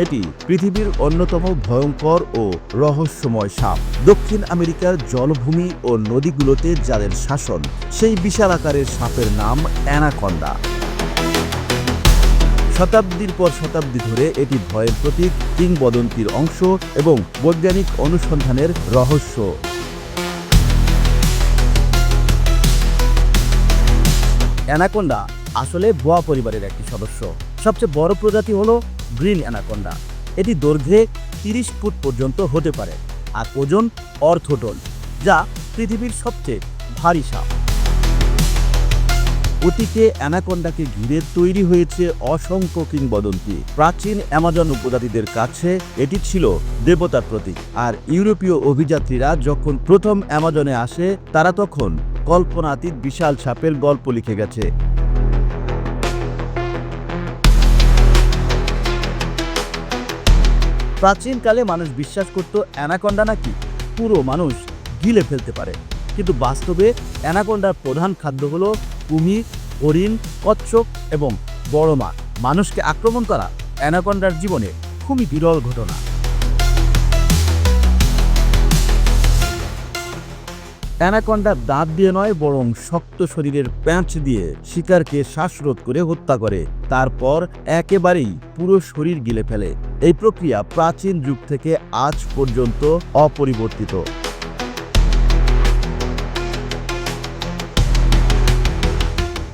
এটি পৃথিবীর অন্যতম ভয়ঙ্কর ও রহস্যময় সাপ। দক্ষিণ আমেরিকার জলভূমি ও নদীগুলোতে যাদের শাসন, সেই বিশাল আকারের সাপের নাম অ্যানাকন্ডা। শতাব্দীর পর শতাব্দী ধরে এটি ভয়ের প্রতীক, কিংবদন্তির অংশ এবং বৈজ্ঞানিক অনুসন্ধানের রহস্য। অ্যানাকোন্ডা আসলে বোয়া পরিবারের একটি সদস্য। সবচেয়ে বড় প্রজাতি হলো গ্রিন অ্যানাকোন্ডা। এটি দৈর্ঘ্যে তিরিশ ফুট পর্যন্ত হতে পারে আর ওজন অর্থটন যা পৃথিবীর সবচেয়ে ভারী সাপ। অতীতে অ্যানাকোন্ডাকে ঘিরে তৈরি হয়েছে অসংখ্য কিংবদন্তি। প্রাচীন অ্যামাজন উপজাতিদের কাছে এটি ছিল দেবতার প্রতীক আর ইউরোপীয় অভিযাত্রীরা যখন প্রথম অ্যামাজনে আসে, তারা তখন কল্পনাতীত বিশাল সাপের গল্প লিখে গেছে। প্রাচীনকালে মানুষ বিশ্বাস করত অ্যানাকন্ডা নাকি পুরো মানুষ গিলে ফেলতে পারে। কিন্তু বাস্তবে অ্যানাকন্ডার প্রধান খাদ্য হলো কুমির হরিণ, কচ্ছপ এবং বড় মা। মানুষকে আক্রমণ করা অ্যানাকন্ডার জীবনে খুবই বিরল ঘটনা। অ্যানাকন্ডা দাঁত দিয়ে নয়, বরং শক্ত শরীরের প্যাঁচ দিয়ে শিকারকে শ্বাসরোধ করে হত্যা করে। তারপর একেবারেই পুরো শরীর গিলে ফেলে। এই প্রক্রিয়া প্রাচীন যুগ থেকে আজ পর্যন্ত অপরিবর্তিত।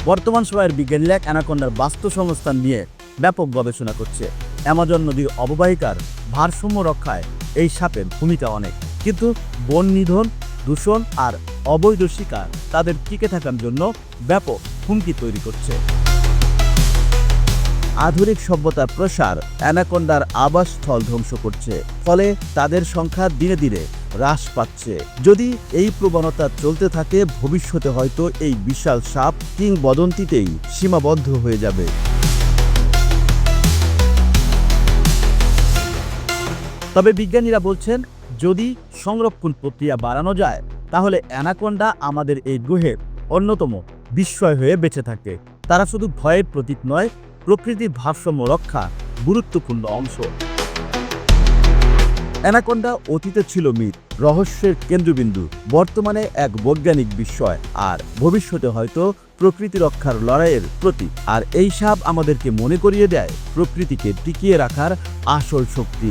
বর্তমান সময়ের বিজ্ঞানীরা অ্যানাকন্ডার বাস্তু সংস্থান নিয়ে ব্যাপক গবেষণা করছে। অ্যামাজন নদীর অববাহিকার ভারসাম্য রক্ষায় এই সাপের ভূমিকা অনেক। কিন্তু বন নিধন দূষণ আর অবৈধ শিকার তাদের টিকে থাকার জন্য ব্যাপক হুমকি তৈরি করছে। আধুনিক সভ্যতার প্রসার অ্যানাকন্ডার আবাসস্থল ধ্বংস করছে, ফলে তাদের সংখ্যা দিনে দিনে হ্রাস পাচ্ছে। যদি এই প্রবণতা চলতে থাকে, ভবিষ্যতে হয়তো এই বিশাল সাপ কিংবদন্তিতেই সীমাবদ্ধ হয়ে যাবে। তবে বিজ্ঞানীরা বলছেন যদি সংরক্ষণ প্রক্রিয়া বাড়ানো যায়, তাহলে অ্যানাকোন্ডা আমাদের এই গ্রহের অন্যতম বিস্ময় হয়ে বেঁচে থাকে। তারা শুধু ভয়ের প্রতীক নয়, প্রকৃতির ভারসাম্য রক্ষা গুরুত্বপূর্ণ অংশ। অ্যানাকোন্ডা অতীতে ছিল মিথ, রহস্যের কেন্দ্রবিন্দু, বর্তমানে এক বৈজ্ঞানিক বিস্ময়, আর ভবিষ্যতে হয়তো প্রকৃতি রক্ষার লড়াইয়ের প্রতীক। আর এই সাপ আমাদেরকে মনে করিয়ে দেয়, প্রকৃতিকে টিকিয়ে রাখার আসল শক্তি।